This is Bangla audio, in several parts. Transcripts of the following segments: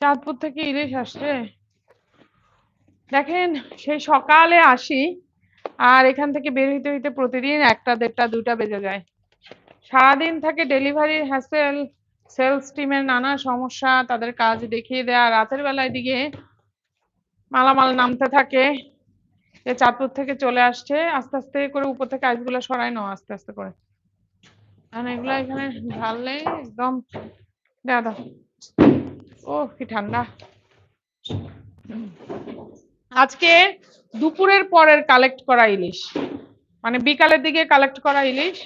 চাঁদপুর থেকে ইলিশ আসছে। দেখেন, সেই সকালে আসি আর এখান থেকে বের হইতে হইতে প্রতিদিন একটা, দেড়টা দুটা বেজে যায়। সারাদিন থাকে ডেলিভারির হ্যাসেল সেলস টিমের নানা সমস্যা, তাদের কাজ দেখিয়ে দেয়া। রাতের বেলায় দিকে মালামাল নামতে থাকে। যে চাঁদপুর থেকে চলে আসছে। আস্তে আস্তে করে উপর থেকে আইসগুলো সরাই নাও, আস্তে আস্তে করে। আর এগুলো এখানে ঢাললে একদম দাদা ও কি ঠান্ডা। আজকে দুপুরের পরের কালেক্ট করা ইলিশ। মানে বিকালের দিকে কালেক্ট করা ইলিশ।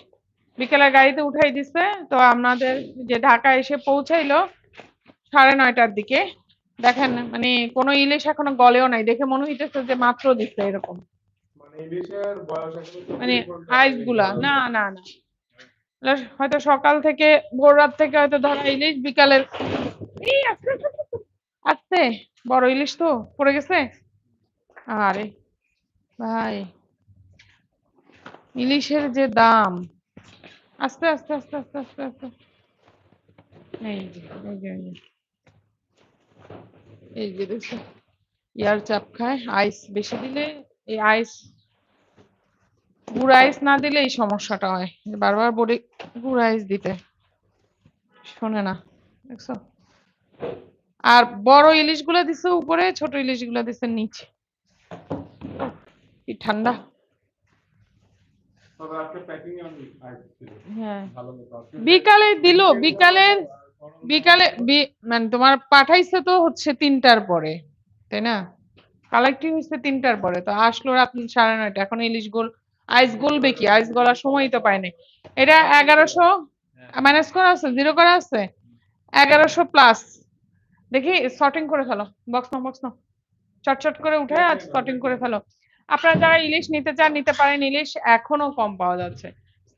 বিকেলের গাড়িতে উঠাই দিছে। তো আপনাদের যে ঢাকা এসে পৌঁছাইলো সাড়ে নয়টার দিকে। দেখেন মানে কোনো ইলিশ এখনও গলেও নাই। দেখে মনে হইতেছে যে মাত্র দিচ্ছে এরকম। মানে এখনও মানে আইসগুলা। না না না। হয়তো সকাল থেকে ভোর রাত থেকে হয়তো ধরা ইলিশ। বিকালের আস্তে বড় ইলিশ তো, পড়ে গেছে। আরে ভাই, ইলিশের যে দাম, আস্তে আস্তে আস্তে আস্তে আস্তে আস্তে। এই যে দেখছ ইয়ার চাপ খায়, আইস বেশি দিলে এই আইস, গুড় আইস না দিলে এই সমস্যাটা হয়। বারবার বলি, গুড় আইস দিতে। শোনে না, দেখছ? আর বড় ইলিশগুলা দিছে উপরে ছোট ইলিশগুলা দিছে নিচে। কি ঠান্ডা। হ্যাঁ। বিকালে দিল বিকালে বিকালে মানে তোমার পাঠাইছে তো হচ্ছে তিনটার পরে তাই না? কালেক্টিভ তিনটার পরে তো আসলো রাত সাড়ে নয়টা। এখন ইলিশ গোল আইস গলবে কি? আইস গলার সময় তো পায় নাই। এটা এগারোশো ম্যানেজ করা আছে জিরো করা আছে? এগারোশো প্লাস দেখি সর্টিং করে ফেলো। বক্স নাও বক্স নাও। চটচট করে উঠে আজ সর্টিং করে ফেলো। আপনারা যারা ইলিশ নিতে চান নিতে পারেন। ইলিশ এখনও কম পাওয়া যাচ্ছে।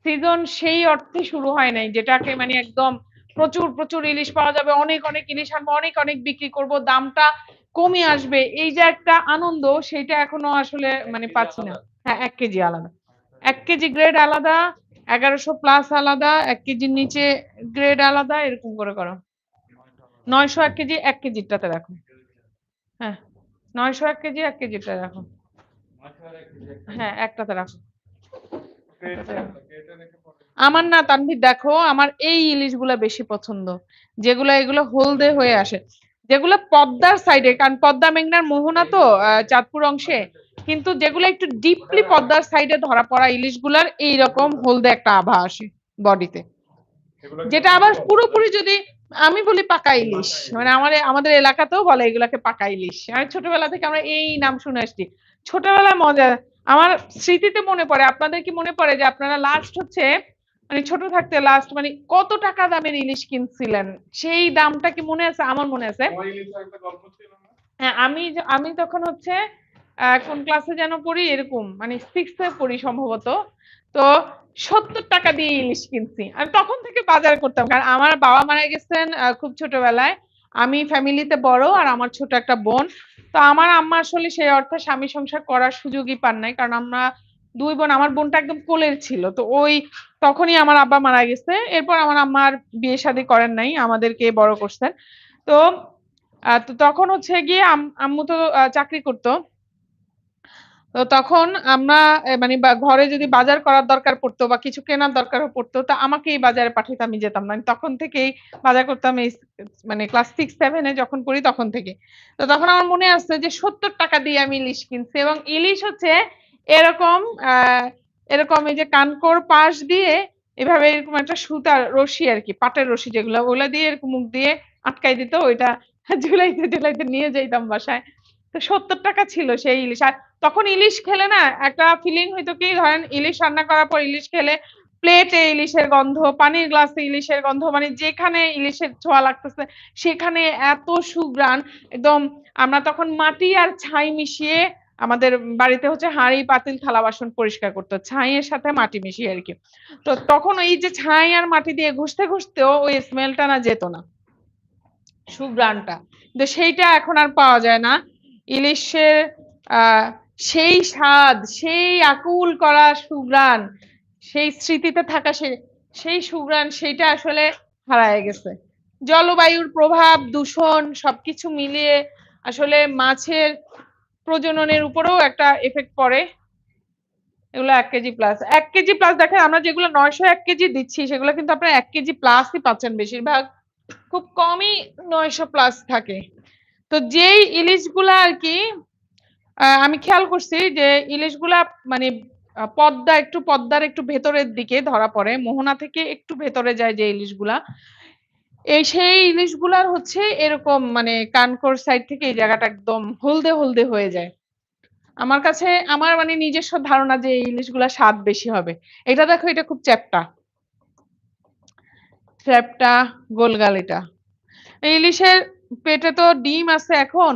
সিজন সেই অর্থে শুরু হয় নাই যেটাকে মানে একদম প্রচুর প্রচুর ইলিশ পাওয়া যাবে। অনেক অনেক ইলিশ আনব অনেক অনেক বিক্রি করব। দামটা কমে আসবে। এই যে একটা আনন্দ সেটা এখনও আসলে মানে পাচ্ছি না। হ্যাঁ এক কেজি আলাদা। এক কেজি গ্রেড আলাদা এগারোশো প্লাস আলাদা এক কেজির নিচে গ্রেড আলাদা এরকম করে করো। নয়শো এক কেজি, এক কেজিটাতে রাখো। হ্যাঁ নয়শো এক কেজি, এক কেজিটা রাখো। হ্যাঁ একটাতে রাখো। আমার না, তানভীর, দেখো, আমার এই ইলিশগুলা বেশি পছন্দ। যেগুলো, এগুলো হলদে হয়ে আসে। যেগুলো পদ্মার সাইডে কারণ পদ্মা মেঘনার মোহনা তো চাঁদপুর অংশে, কিন্তু যেগুলো একটু ডিপলি পদ্মার সাইডে ধরা পড়া ইলিশগুলার এইরকম হলদে একটা আভা আসে বডিতে যেটা আবার পুরোপুরি যদি আমি বলি পাকা ইলিশ। মানে আমাদের আমাদের এলাকাতেও বলে এগুলাকে পাকা ইলিশ। আমি ছোটবেলা থেকে আমরা এই নাম শুনে আসছি। ছোটবেলায় মজা। আমার স্মৃতিতে মনে পড়ে আপনাদের কি মনে পড়ে যে আপনারা লাস্ট হচ্ছে মানে ছোট থাকতে লাস্ট মানে কত টাকা দামের ইলিশ কিনছিলেন? সেই দামটা কি মনে আছে? আমার মনে আছে। হ্যাঁ আমি আমি তখন হচ্ছে কোন ক্লাসে যেন পড়ি এরকম মানে সিক্সে পড়ি সম্ভবত। তো সত্তর টাকা দিয়ে ইলিশ কিনছি। আমি তখন থেকে বাজার করতাম, কারণ আমার বাবা মারা গেছেন খুব ছোটবেলায়। আমি ফ্যামিলিতে বড় আর আমার ছোট একটা বোন। তো আমার আম্মা আসলে সেই অর্থে স্বামী সংসার করার সুযোগই পান নাই, কারণ আমরা দুই বোন, আমার বোনটা একদম কোলের ছিল। তো ওই তখনই আমার আব্বা মারা গেছে। এরপর আমার আম্মার বিয়ে শাদী করেন নাই, আমাদেরকে বড় করছেন। তো তখন হচ্ছে গিয়ে আম- আম্মু তো চাকরি করতো। তো তখন আমরা মানে ঘরে যদি বাজার করার দরকার পড়তো বা কিছু কেনার দরকার পড়তো, তা আমাকে এই বাজারে পাঠাইতে আমি যেতাম না। তখন থেকেই বাজার করতাম এই মানে ক্লাস সিক্স, সেভেনে যখন পড়ি তখন থেকে। তো তখন আমার মনে আসছে যে সত্তর টাকা দিয়ে আমি ইলিশ কিনছি এবং ইলিশ হচ্ছে এরকম এরকম এই যে কানকোর পাশ দিয়ে এভাবে এরকম একটা সুতার রশি আর কি, পাটের রশি যেগুলো, ওগুলা দিয়ে এরকম মুখ দিয়ে আটকাই দিত, ওইটা ঝুলাইতে ঝুলাইতে নিয়ে যাইতাম বাসায়। তো সত্তর টাকা ছিল সেই ইলিশ। আর তখন ইলিশ খেলে না একটা ফিলিং হইতো কি, ধরেন ইলিশ রান্না করার পর ইলিশ খেলে প্লেটে ইলিশের গন্ধ, পানির গ্লাসে ইলিশের গন্ধ মানে যেখানে ইলিশের ছোঁয়া লাগতেছে সেখানে এত সুঘ্রাণ। একদম আমরা তখন মাটি আর ছাই মিশিয়ে আমাদের বাড়িতে হচ্ছে হাঁড়ি, পাতিল, থালা, বাসন পরিষ্কার করতো, ছাইয়ের সাথে মাটি মিশিয়ে আর কি। তো তখন ওই যে ছাই আর মাটি দিয়ে ঘুষতে ঘুষতেও ওই স্মেলটা না যেত না। সুঘ্রাণটা। কিন্তু সেইটা এখন আর পাওয়া যায় না। ইলিশের সেই স্বাদ, সেই আকুল করা সুঘ্রাণ, সেই স্মৃতিতে থাকা সে, সেই সুগ্রাণ সেইটা আসলে হারায় গেছে। জলবায়ুর প্রভাব, দূষণ, সবকিছু মিলিয়ে আসলে মাছের প্রজননের উপরেও একটা এফেক্ট পড়ে। এগুলো এক কেজি প্লাস এক কেজি প্লাস দেখেন, আমরা যেগুলো নয়শো এক কেজি দিচ্ছি, সেগুলো কিন্তু আপনার এক কেজি প্লাসই পাচ্ছেন বেশিরভাগ। খুব কমই নয়শো প্লাস থাকে। তো যেই ইলিশগুলা আর কি আমি খেয়াল করছি যে ইলিশগুলা মানে পদ্মা একটু পদ্মার একটু ভেতরের দিকে ধরা পড়ে, মোহনা থেকে একটু ভেতরে যায় যে ইলিশগুলা। এই সেই ইলিশগুলার হচ্ছে এরকম মানে কানকোর সাইড থেকে এই জায়গাটা একদম হলদে হলদে হয়ে যায়। আমার কাছে, আমার মানে নিজস্ব ধারণা যে এই ইলিশগুলা স্বাদ বেশি হবে। এটা দেখো, এটা খুব চ্যাপটা। চ্যাপটা গোলগাল এটা ইলিশের পেটে তো ডিম আছে এখন।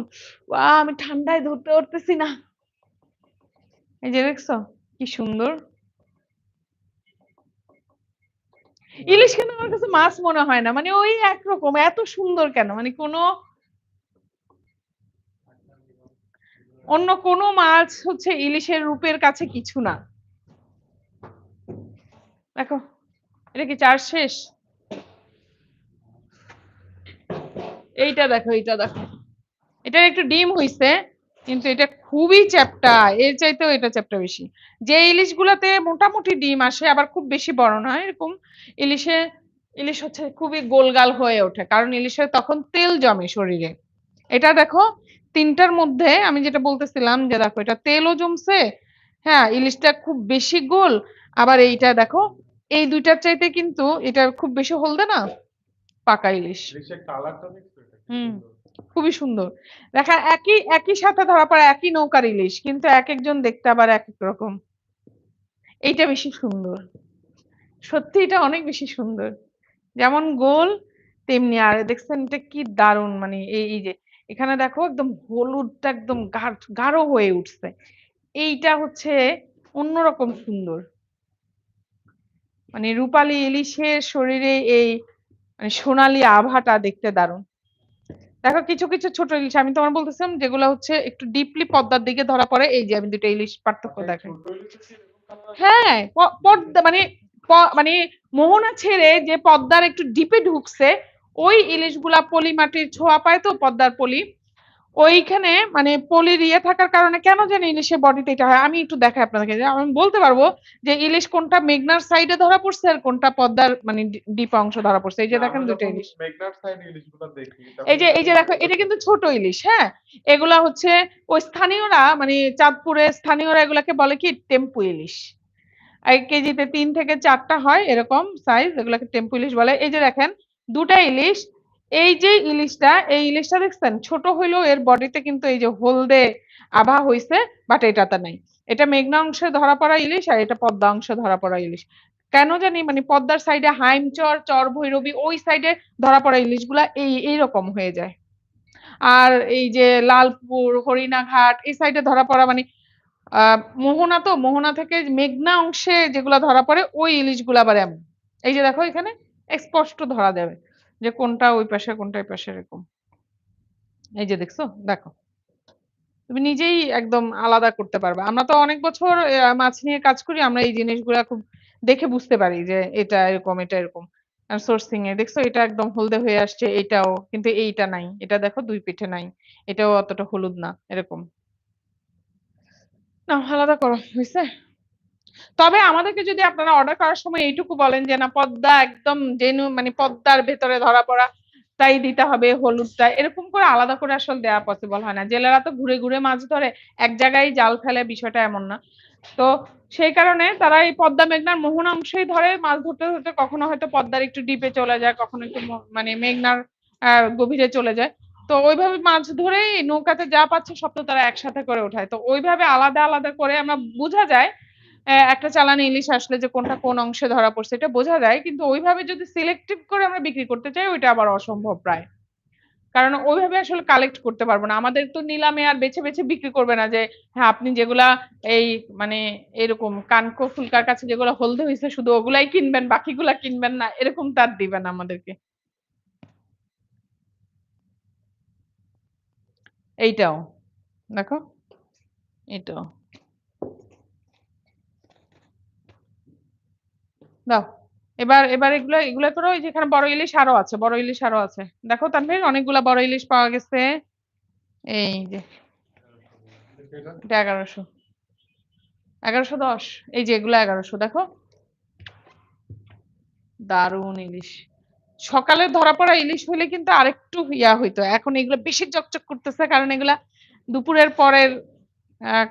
আমি ঠান্ডায় ধরতে পারতেছি না। এই যে দেখছ, কি সুন্দর। ইলিশ কেন আমার কাছে মাছ মনে হয় না মানে ওই একরকম, এত সুন্দর কেন? মানে কোনো অন্য কোনো মাছ হচ্ছে ইলিশের রূপের কাছে কিছু না। দেখো, এটা কি চার শেষ? এইটা দেখো এইটা দেখো। এটার একটু ডিম হইছে, কিন্তু এটা খুবই চ্যাপ্টা, এর চাইতেও এটা চ্যাপ্টা বেশি। যে ইলিশ গুলাতে মোটামুটি ডিম আসে, আবার খুব বেশি বড় না, এরকম ইলিশে, ইলিশ হচ্ছে খুবই গোলগাল হয়ে ওঠে, কারণ ইলিশের তখন তেল জমে শরীরে। এটা দেখো, তিনটার মধ্যে আমি যেটা বলতেছিলাম যে দেখো, এটা তেলও জমছে হ্যাঁ ইলিশটা খুব বেশি গোল, আবার এইটা দেখো, এই দুইটার চাইতে কিন্তু এটা খুব বেশি হলদে না, পাকা ইলিশ। কালারটা এটা হুম। খুবই সুন্দর। দেখা একই একই সাথে ধরা পড়ে একই নৌকার ইলিশ কিন্তু এক একজন দেখতে আবার এক এক রকম। এইটা বেশি সুন্দর। সত্যি এটা অনেক বেশি সুন্দর। যেমন গোল তেমনি আর দেখছেন এটা কি দারুণ মানে এই এই যে এখানে দেখো একদম হলুদটা একদম গাঢ় গাঢ় হয়ে উঠছে। এইটা হচ্ছে অন্যরকম সুন্দর। মানে রূপালী ইলিশের শরীরে এই মানে সোনালী আভাটা দেখতে দারুণ। দেখো কিছু কিছু ছোট ইলিশ আমি তোমার বলতেছিলাম যেগুলো হচ্ছে একটু ডিপলি পদ্মার দিকে ধরা পড়ে এই যে আমি দুটো ইলিশ পার্থক্য আছে? হ্যাঁ পদ্মা মানে মানে মোহনা ছেড়ে যে পদ্মার একটু ডিপে ঢুকছে ওই ইলিশগুলা পলি মাটির ছোঁয়া পায় তো পদ্মার পলি ওইখানে মানে পলির ইয়ে থাকার কারণে কেন জানি ইলিশের বডিতে এটা হয়? আমি একটু দেখাই আপনাদেরকে। যে আমি বলতে পারব যে ইলিশ কোনটা মেঘনার সাইডে ধরা পড়ছে আর কোনটা পদ্মার মানে ডিপ অংশ ধরা পড়ছে। এই যে দেখেন দুটো ইলিশ। এই যে এই যে দেখো এটা কিন্তু ছোট ইলিশ হ্যাঁ? এগুলা হচ্ছে ওই স্থানীয়রা মানে চাঁদপুরের স্থানীয়রা এগুলাকে বলে কি? টেম্পু ইলিশ। এক কেজিতে তিন থেকে চারটা হয় এরকম সাইজ এগুলাকে টেম্পু ইলিশ বলে। এই যে দেখেন দুটা ইলিশ এই যে ইলিশটা, এই ইলিশটা দেখছেন? ছোট হইলেও এর বডিতে কিন্তু এই যে হলদে আভা হইছে বাট এটা এটাতে নাই। এটা মেঘনা অংশে ধরা পড়া ইলিশ আর এটা পদ্মা অংশে ধরা পড়া ইলিশ। কেন জানি মানে পদ্মার সাইডে হাইমচর চর ভৈরবী, ওই সাইডে ধরা পড়া ইলিশ ইলিশগুলা এই এইরকম হয়ে যায়। আর এই যে লালপুর, হরিণাঘাট, এই সাইডে ধরা পড়া মানে মোহনা তো, মোহনা থেকে মেঘনা অংশে যেগুলা ধরা পড়ে, ওই ইলিশ ইলিশগুলা আবার এমন এই যে দেখো এখানে স্পষ্ট ধরা যাবে। যে কোনটা ওই পাশে কোনটা এই পাশে এরকম। এই যে দেখছ? দেখো। তুমি নিজেই একদম আলাদা করতে পারবে। আমরা তো অনেক বছর মাছ নিয়ে কাজ করি, আমরা এই জিনিসগুলা খুব দেখে বুঝতে পারি যে এটা এরকম এটা এরকম। সোর্সিং এ দেখছ, এটা একদম হলদে হয়ে আসছে, এটাও, কিন্তু এইটা নাই। এটা দেখো, দুই পিঠে নাই। এটাও অতটা হলুদ না, এরকম। না আলাদা করো হয়েছে তবে আমাদেরকে যদি আপনারা অর্ডার করার সময় এইটুকু বলেন যে না, পদ্মা একদম জেনু মানে পদ্মার ভেতরে ধরা পড়া, তাই দিতে হবে হলুদটা। এরকম করে আলাদা করে আসলে দেওয়া পসিবল হয় না। জেলেরা তো ঘুরে ঘুরে মাছ ধরে, এক জায়গায় জাল ফেলে, বিষয়টা এমন না। তো সেই কারণে তারা এই পদ্মা মেঘনার মোহনা অংশেই ধরে মাছ ধরতে ধরতে কখনো হয়তো পদ্মার একটু ডিপে চলে যায়, কখনো একটু মানে মেঘনার গভীরে চলে যায়। তো ওইভাবে মাছ ধরেই নৌকাতে যা পাচ্ছে সব তো তারা একসাথে করে ওঠায়। তো ওইভাবে আলাদা আলাদা করে আমরা বোঝা যায় একটা চালানি ইলিশ আসলে যে কোনটা কোন অংশে ধরা পড়ছে, এটা বোঝা যায়। কিন্তু ওইভাবে যদি সিলেক্টিভ করে আমরা বিক্রি করতে চাই, ওইটা আবার অসম্ভব প্রায়। কারণ ওইভাবে আসলে কালেক্ট করতে পারব না। আমাদের তো নিলামে আর বেছে বেছে বিক্রি করবে না যে হ্যাঁ আপনি যেগুলা এই মানে এরকম কানকো ফুলকার কাছে যেগুলো হলদে হয়েছে শুধু ওগুলাই কিনবেন, বাকিগুলা কিনবেন না, এরকম তার দিবেন আমাদেরকে। এইটাও, দেখো এটাও দাও। এবার এবার এগুলো এগুলো করো যেখানে বড় ইলিশ আরও আছে, বড় ইলিশ আরও আছে। দেখো তানভীর, অনেকগুলা বড় ইলিশ পাওয়া গেছে। এই যে এগারোশো। এগারোশো দশ। এই যে এগুলো এগারোশো, দেখো। দারুণ ইলিশ। সকালে ধরা পড়া ইলিশ হলে কিন্তু আরেকটু ইয়া হইতো। এখন এগুলো বেশি চকচক করতেছে, কারণ এগুলা দুপুরের পরের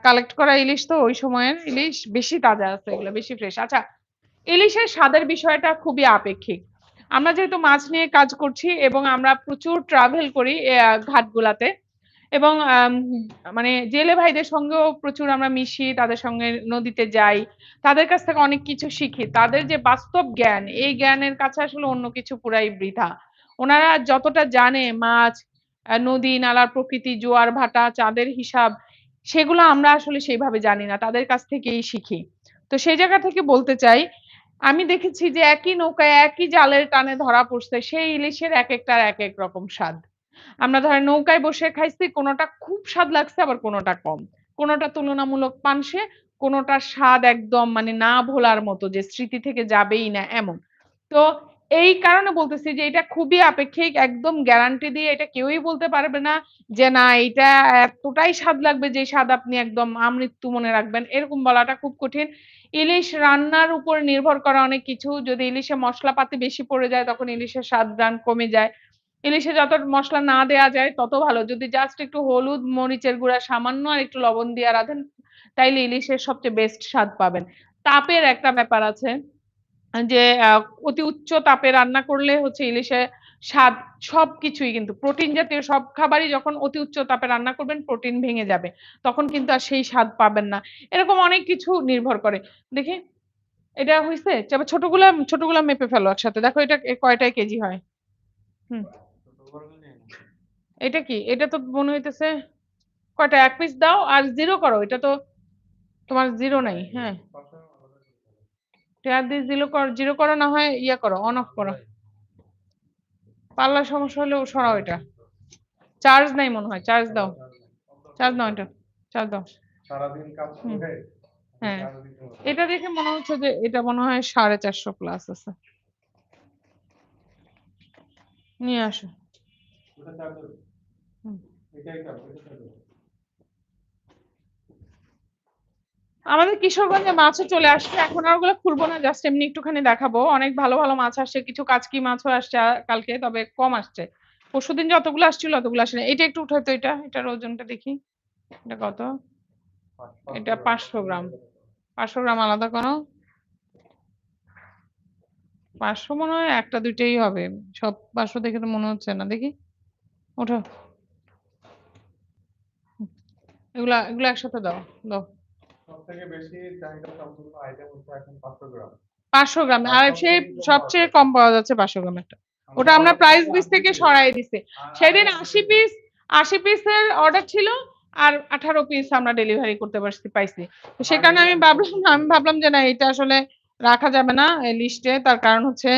কালেক্ট করা ইলিশ তো, ওই সময়ের ইলিশ বেশি তাজা আছে, এগুলো বেশি ফ্রেশ আচ্ছা ইলিশের স্বাদের বিষয়টা খুবই আপেক্ষিক। আমরা যেহেতু মাছ নিয়ে কাজ করছি এবং আমরা প্রচুর ট্রাভেল করি ঘাটগুলাতে এবং মানে জেলে ভাইদের সঙ্গেও প্রচুর আমরা মিশি, তাদের সঙ্গে নদীতে যাই, তাদের কাছ থেকে অনেক কিছু শিখি। তাদের যে বাস্তব জ্ঞান, এই জ্ঞানের কাছে আসলে অন্য কিছু পুরাই বৃথা। ওনারা যতটা জানে মাছ নদী, নালার প্রকৃতি, জোয়ার, ভাটা, চাঁদের হিসাব, সেগুলো আমরা আসলে সেইভাবে জানি না, তাদের কাছ থেকেই শিখি। তো সেই জায়গা থেকে বলতে চাই আমি দেখেছি যে একই নৌকায় একই জালের টানে ধরা পড়ছে, সেই ইলিশের এক একটার এক এক রকম স্বাদ। আমরা ধরেন নৌকায় বসে খাইছি, কোনোটা খুব স্বাদ লাগছে, আবার কোনোটা কম। কোনোটা তুলনামূলক পানসে, কোনোটার স্বাদ একদম মানে না ভোলার মতো যে স্মৃতি থেকে যাবেই না এমন। তো এই কারণে বলতেছি যে এটা খুবই আপেক্ষিক, একদম গ্যারান্টি দিয়ে এটা কেউই বলতে পারবে না যে না, এটা এতটাই স্বাদ লাগবে যে স্বাদ আপনি একদম আমৃত্যু মনে রাখবেন। এরকম বলাটা খুব কঠিন। ইলিশ রান্নার উপর নির্ভর করে অনেক কিছু। যদি ইলিশে মশলাপাতি বেশি পড়ে যায়, তখন ইলিশের স্বাদ রান কমে যায়। ইলিশে যত মশলা না দেয়া যায়, তত ভালো। যদি জাস্ট একটু হলুদ মরিচের গুঁড়া, সামান্য আর একটু লবণ দিয়ে রাঁধেন, তাইলে ইলিশের সবচেয়ে বেস্ট স্বাদ পাবেন। তাপের একটা ব্যাপার আছে যে অতি উচ্চ তাপে রান্না করলে হচ্ছে ইলিশে স্বাদ, সবকিছুই কিন্তু। প্রোটিন জাতীয় সব খাবারই যখন অতি উচ্চ তাপে রান্না করবেন, প্রোটিন ভেঙে যাবে। তখন কিন্তু আর সেই স্বাদ পাবেন না। এরকম অনেক কিছু নির্ভর করে। দেখি, এটা হয়েছে ছোটগুলা ছোটগুলা মেপে ফেলো একসাথে। দেখো এটা কয়টায় কেজি হয়? হুম। এটা কি? এটা তো মনে হইতেছে কয়টা? এক পিস দাও আর জিরো করো। এটা তো তোমার জিরো নাই হ্যাঁ। জিরো করো জিরো করো না হয় ইয়া করো, অন অফ করো। পাল্লার সমস্যা হলেও সরাও এটা। চার্জ নাই মনে হয় চার্জ দাও। চার্জ দাও এটা চার্জ দাও। সারাদিন কাজ করে? হ্যাঁ। এটা দেখে মনে হচ্ছে যে এটা মনে হয় সাড়ে চারশো প্লাস আছে। নিয়ে আসো। হুম। এটা এটা ওটা চার্জ হবে। আমাদের কিশোরগঞ্জে মাছও চলে আসছে। এখন আর ওগুলো খুলবো না জাস্ট এমনি একটুখানি দেখাবো। অনেক ভালো ভালো মাছ আসছে, কিছু কাচকি মাছও আসছে কালকে, তবে কম আসছে। পরশুদিন যতগুলো আসছিল অতগুলো আসেনি। এটা একটু উঠাই তো এটা, এটার ওজনটা দেখি। এটা কত? এটা 500 গ্রাম। পাঁচশো গ্রাম আলাদা করো পাঁচশো মনে হয় একটা দুইটাই হবে। সব পাঁচশো দেখে তো মনে হচ্ছে না। দেখি। ওঠো। এগুলা, এগুলো একসাথে দাও। দাও। সবথেকে বেশি চাহিদা সম্পূর্ণ আইটেম হচ্ছে এখন 500 গ্রাম। গ্রাম আর সেই সবচেয়ে কম পাওয়া যাচ্ছে পাঁচশো গ্রামেরটা ওটা আমরা প্রাইস বিস থেকে সরাই দিছি। সেদিন আশি পিস আশি পিসের অর্ডার ছিল আর আঠারো পিস আমরা ডেলিভারি করতে পারছি পাইছি। তো সে কারণে আমি ভাবলাম আমি ভাবলাম যে না এটা আসলে রাখা যাবে না লিস্টে তার কারণ হচ্ছে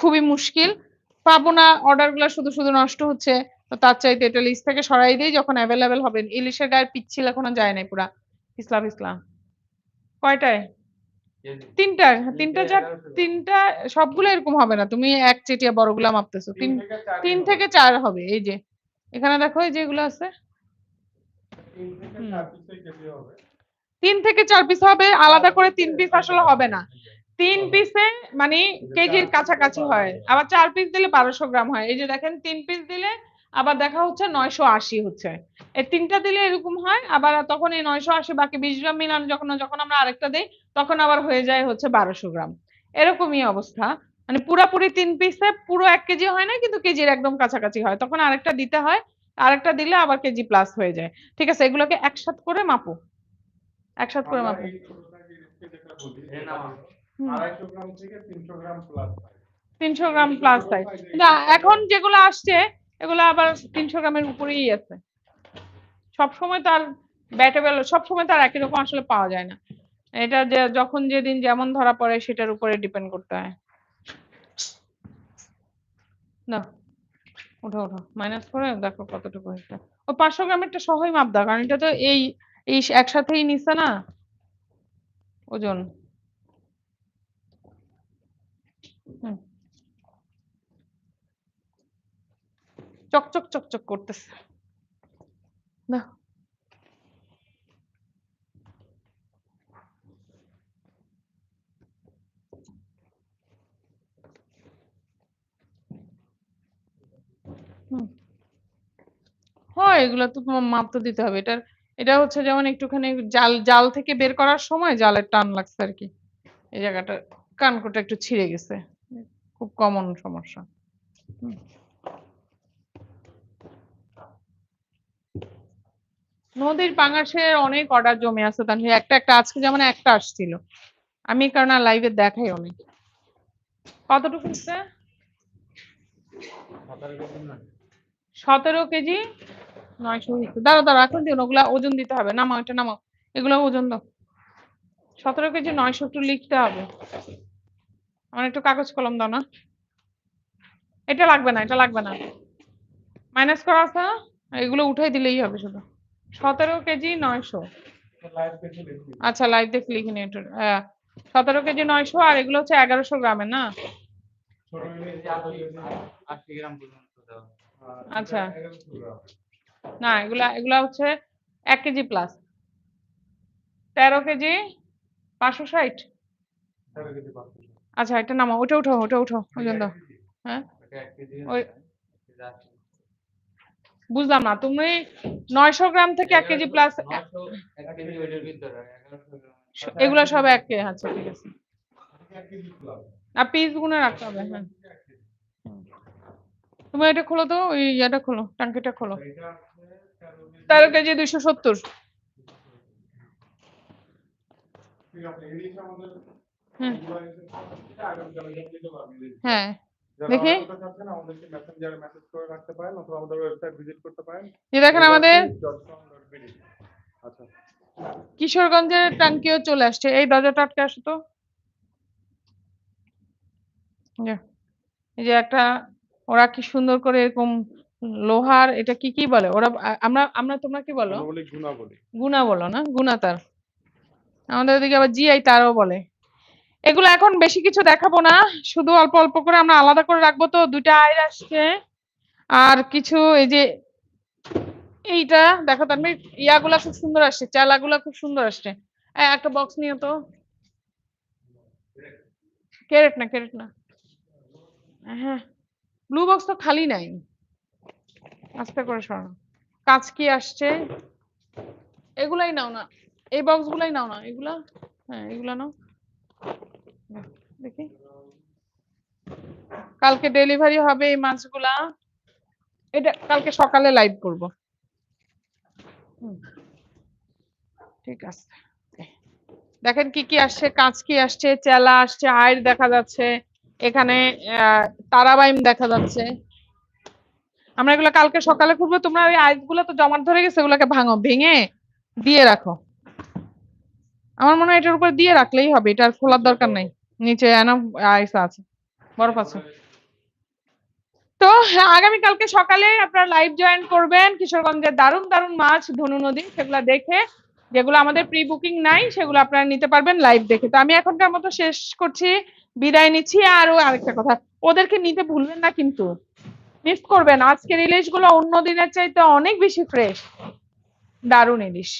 খুবই মুশকিল। পাবো না অর্ডারগুলো শুধু শুধু নষ্ট হচ্ছে। তো তার চাইতে এটা লিস্ট থেকে সরাই দিই যখন অ্যাভেলেবেল হবে। ইলিশের গায়ের পিচ্ছিল এখনও যায় নাই পুরা। ইসলাম পিছলা কয়টায়? তিনটা। তিনটা চার তিনটা সবগুলো এরকম হবে না। তুমি এক চেটিয়া বড়গুলা মাপতেছো। তিন তিন থেকে চার হবে। এই যে। এখানে দেখো এই যেগুলো আছে। তিন থেকে চার পিস হবে। আলাদা করে তিন পিস আসলে হবে না। তিন পিসে মানে কেজির কাছাকাছি হয়। আবার চার পিস দিলে বারোশো গ্রাম হয়। এই যে দেখেন তিন পিস দিলে আবার দেখা হচ্ছে নয়শো আশি হচ্ছে। এই তিনটা দিলে এরকম হয় আবার তখন এই নয়শো আশি বাকি বিশ গ্রাম মিলানো যখন যখন আমরা আরেকটা দিই তখন আবার হয়ে যায় হচ্ছে বারোশো গ্রাম। এরকমই অবস্থা। মানে পুরাপুরি তিন পিসে পুরো এক কেজি হয় না কিন্তু কেজির একদম কাছাকাছি হয়। তখন আরেকটা দিতে হয় আরেকটা দিলে আবার কেজি প্লাস হয়ে যায়। ঠিক আছে এগুলোকে একসাথ করে মাপো। একসাথ করে মাপো। এই ছোটটা জিনিসকে যেটা বলি, এ নাও। হুম। 250 গ্রাম থেকে 300 গ্রাম প্লাস তিনশো গ্রাম প্লাস তাই কিন্তু এখন যেগুলো আসছে এগুলো আবার তিনশো গ্রামের উপরেই আছে। সব সময় তার ব্যাটেবেল সব সময় তার একই রকম আসলে পাওয়া যায় না। এটা যে যখন যেদিন যেমন ধরা পড়ে সেটার উপরে ডিপেন্ড করতে হয়। না, ওঠো ওঠো। মাইনাস করে দেখো কতটুকু হয়েছে। ও পাঁচশো গ্রামেরটা সহই মাপ দাও, কারণ এটা তো এই এই একসাথেই নিচ্ছে না ওজন। হুম। চকচক চকচক করতেছে। না। হয়, এগুলো তো মাপ তো দিতে হবে। এটার, এটা হচ্ছে যেমন একটুখানি জাল জাল থেকে বের করার সময় জালের টান লাগছে আর কি এই জায়গাটা, কানকোটা একটু ছিঁড়ে গেছে। খুব কমন সমস্যা। হুম। নদীর পাঙাশের অনেক অর্ডার জমে আছে তানভীর একটা একটা, আজকে যেমন একটা আসছিল। আমি কারণে লাইভে দেখাই অনেক কতটুকু সতেরো কেজি? নয়শো দাঁড়া দাঁড়া এখন দিন ওগুলা ওজন দিতে হবে। নামাও, এটা নামাও। এগুলো ওজন দাও। সতেরো কেজি, নয়শো একটু লিখতে হবে। আমার একটু কাগজ কলম দাও না। এটা লাগবে না, এটা লাগবে না। মাইনাস করা আছে? এগুলো উঠাই দিলেই হবে শুধু। সতেরো কেজি নয়শো আচ্ছা লাইভ দেখে লিখে নিই হ্যাঁ সতেরো কেজি নয়শো আর এগুলো হচ্ছে এগারোশো গ্রামের, না আচ্ছা। এটা 1100 গ্রাম। না, এগুলা এগুলা হচ্ছে এক কেজি প্লাস তেরো কেজি পাঁচশো ষাট। আচ্ছা এটা নামা ওটা উঠো ওটা উঠো হ্যাঁ ওই এটা আশি। বুঝলাম না, তুমি নয়শো গ্রাম থেকে এক কেজি প্লাস এগুলো সব এক কেজি আচ্ছা ঠিক আছে। আর পিস গুনে রাখতে হবে হ্যাঁ। তুমি এটা খোলো তো ওই ইয়াটা খোলো টাঙ্কিটা খোলো। তেরো কেজি। দুইশো সত্তর। হ্যাঁ। দেখি। দেখেন আমাদের আচ্ছা। কিশোরগঞ্জের টাঙ্কিও চলে আসছে। এই দরজাটা আটকে আসো তো? এই যে একটা ওরা কি সুন্দর করে এরকম লোহার এটা কি কি বলে? ওরা আমরা আমরা তোমরা কি বলো? গুণা গুনা বলো না? গুনা তার। আমাদের ওদিকে আবার জিআই তারও বলে। এগুলো এখন বেশি কিছু দেখাবো না। শুধু অল্প অল্প করে আমরা আলাদা করে রাখব তো দুইটা আয় আসছে। আর কিছু এই যে এইটা দেখো তার ইয়াগুলা খুব সুন্দর আসছে চালাগুলা খুব সুন্দর আসছে। একটা বক্স নিয়ে তো। ক্যারেট না ক্যারেট না। হ্যাঁ ব্লু বক্স তো খালি নাই। আস্তে করে সরানো কাজ কি আসছে। এগুলাই নাও না এই বক্স গুলাই নাও না এগুলা? হ্যাঁ এগুলা নাও, দেখি। কালকে ডেলিভারি হবে এই মাছগুলা। এটা কালকে সকালে লাইভ করব। ঠিক আছে। দেখেন কি কি আসছে কাঁচ কি আসছে, চেলা আসছে আয়ের দেখা যাচ্ছে, এখানে তারাবাইম দেখা যাচ্ছে। আমরা এগুলো কালকে সকালে করব তোমরা ওই আইসগুলো তো জমাট ধরে গেছে ওগুলোকে ভাঙো, ভেঙে দিয়ে রাখো। আমার মনে হয় এটার উপর দিয়ে রাখলেই হবে, এটা আর খোলার দরকার নাই। নিচে আইস আছে। বরফ আছে। তো হ্যাঁ, আগামীকালকে সকালে আপনারা লাইভ জয়েন করবেন কিশোরগঞ্জের দারুণ দারুণ মাছ ধনু নদী সেগুলা দেখে যেগুলো আমাদের প্রি বুকিং নাই সেগুলো আপনারা নিতে পারবেন লাইভ দেখে। তো আমি এখনকার মতো শেষ করছি বিদায় নিচ্ছি আরও আরেকটা কথা ওদেরকে নিতে ভুলবেন না কিন্তু। মিস করবেন আজকের ইলিশগুলো অন্য দিনের চাইতে অনেক বেশি ফ্রেশ দারুণ ইলিশ।